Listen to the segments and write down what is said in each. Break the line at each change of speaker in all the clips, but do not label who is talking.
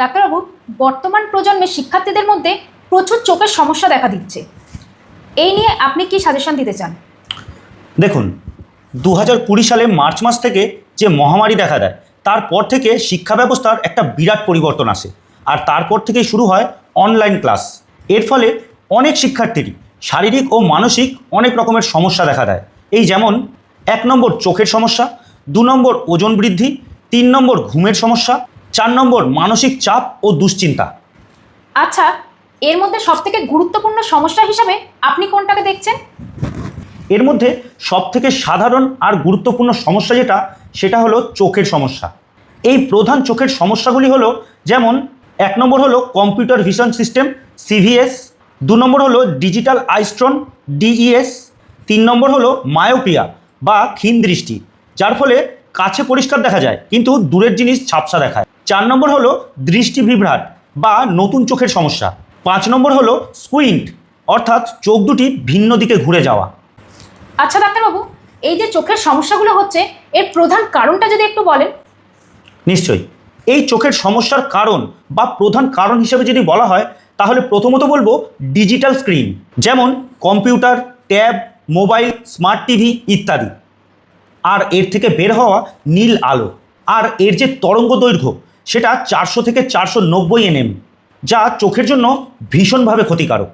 ডাক্তারবাবু, বর্তমান প্রজন্মের শিক্ষার্থীদের মধ্যে প্রচুর চোখের সমস্যা দেখা দিচ্ছে। এই নিয়ে আপনি কি সাজেশন দিতে চান?
দেখুন দু হাজার কুড়ি সালে মার্চ মাস থেকে যে মহামারী দেখা দেয়, তারপর থেকে শিক্ষা ব্যবস্থার একটা বিরাট পরিবর্তন আসে। আর তারপর থেকেই শুরু হয় অনলাইন ক্লাস এর ফলে অনেক শিক্ষার্থীরই শারীরিক ও মানসিক অনেক রকমের সমস্যা দেখা দেয়। এই যেমন, এক নম্বর চোখের সমস্যা, দু নম্বর ওজন বৃদ্ধি, তিন নম্বর ঘুমের সমস্যা চার নম্বর মানসিক চাপ ও দুশ্চিন্তা।
আচ্ছা এর মধ্যে সবথেকে গুরুত্বপূর্ণ সমস্যা হিসাবে আপনি কোনটাকে দেখছেন?
এর মধ্যে সবথেকে সাধারণ আর গুরুত্বপূর্ণ সমস্যা যেটা সেটা হলো চোখের সমস্যা। এই প্রধান চোখের সমস্যাগুলি হলো যেমন এক নম্বর হলো কম্পিউটার ভিশন সিস্টেম সিভিএস দু নম্বর হলো ডিজিটাল আইস্ট্রন ডিইএস তিন নম্বর হলো মায়োপিয়া বা ক্ষীণ দৃষ্টি যার ফলে কাছে পরিষ্কার দেখা যায় কিন্তু দূরের জিনিস ছাপসা দেখায়। চার নম্বর হলো দৃষ্টি বিভ্রাট বা নতুন চোখের সমস্যা। পাঁচ নম্বর হলো স্কুইন্ট অর্থাৎ চোখ দুটি ভিন্ন দিকে ঘুরে যাওয়া।
আচ্ছা ডাক্তারবাবু এই যে চোখের সমস্যাগুলো হচ্ছে এর প্রধান কারণটা যদি একটু বলেন?
নিশ্চয়ই। এই চোখের সমস্যার কারণ বা প্রধান কারণ হিসেবে যদি বলা হয় তাহলে প্রথমত বলব ডিজিটাল স্ক্রিন যেমন computer tab mobile smart TV ইত্যাদি। আর এর থেকে বের হওয়া নীল আলো আর এর যে তরঙ্গ দৈর্ঘ্য সেটা চারশো থেকে চারশো নব্বই এনএম যা চোখের জন্য ভীষণভাবে ক্ষতিকারক।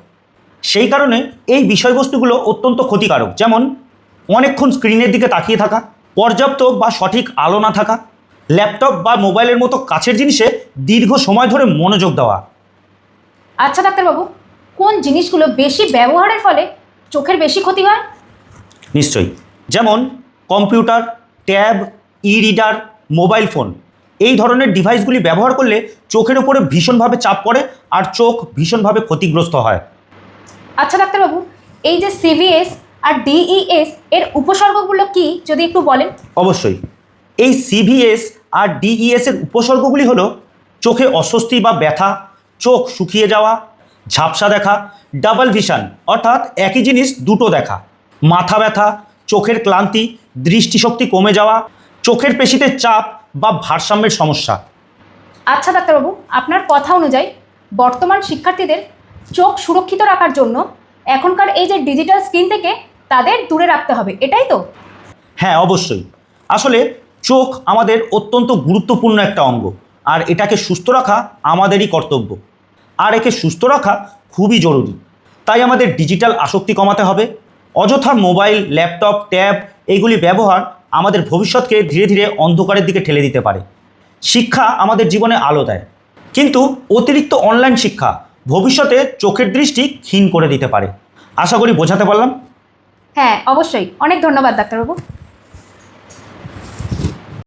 সেই কারণে এই বিষয়বস্তুগুলো অত্যন্ত ক্ষতিকারক যেমন অনেকক্ষণ স্ক্রিনের দিকে তাকিয়ে থাকা পর্যাপ্ত বা সঠিক আলো না থাকা ল্যাপটপ বা মোবাইলের মতো কাছের জিনিসে দীর্ঘ সময় ধরে মনোযোগ দেওয়া।
আচ্ছা ডাক্তারবাবু কোন জিনিসগুলো বেশি ব্যবহারের ফলে চোখের বেশি ক্ষতি হয়?
নিশ্চয়ই। যেমন computer tab e reader mobile phone. এই ধরনের ডিভাইসগুলি ব্যবহার করলে চোখের উপরে ভীষণভাবে চাপ পড়ে আর চোখ ভীষণভাবে ক্ষতিগ্রস্ত হয়।
আচ্ছা ডাক্তারবাবু এই যে সিভিএস আর ডিইএস এর উপসর্গগুলো কি যদি একটু বলেন?
অবশ্যই। এই সিভিএস আর ডিইএস এর উপসর্গগুলি হলো চোখে অস্বস্তি বা ব্যথা চোখ শুকিয়ে যাওয়া ঝাপসা দেখা ডাবল ভিশন অর্থাৎ একই জিনিস দুটো দেখা। মাথা ব্যথা চোখের ক্লান্তি দৃষ্টিশক্তি কমে যাওয়া চোখের পেশিতে চাপ বা ভারসাম্যের সমস্যা।
আচ্ছা ডাক্তারবাবু আপনার কথা অনুযায়ী বর্তমান শিক্ষার্থীদের চোখ সুরক্ষিত রাখার জন্য এখনকার এই যে ডিজিটাল স্ক্রিন থেকে তাদের দূরে রাখতে হবে এটাই তো?
হ্যাঁ অবশ্যই। আসলে চোখ আমাদের অত্যন্ত গুরুত্বপূর্ণ একটা অঙ্গ আর এটাকে সুস্থ রাখা আমাদেরই কর্তব্য। আর একে সুস্থ রাখা খুবই জরুরি। তাই আমাদের ডিজিটাল আসক্তি কমাতে হবে। অযথা মোবাইল ল্যাপটপ ট্যাব এইগুলি ব্যবহার আমাদের ভবিষ্যৎকে ধীরে ধীরে অন্ধকারের দিকে ঠেলে দিতে পারে। শিক্ষা আমাদের জীবনে আলো দেয়। কিন্তু অতিরিক্ত অনলাইন শিক্ষা ভবিষ্যতে চোখের দৃষ্টি ক্ষীণ করে দিতে পারে। আশা করি বোঝাতে পারলাম?
হ্যাঁ অবশ্যই। অনেক ধন্যবাদ ডাক্তারবাবু।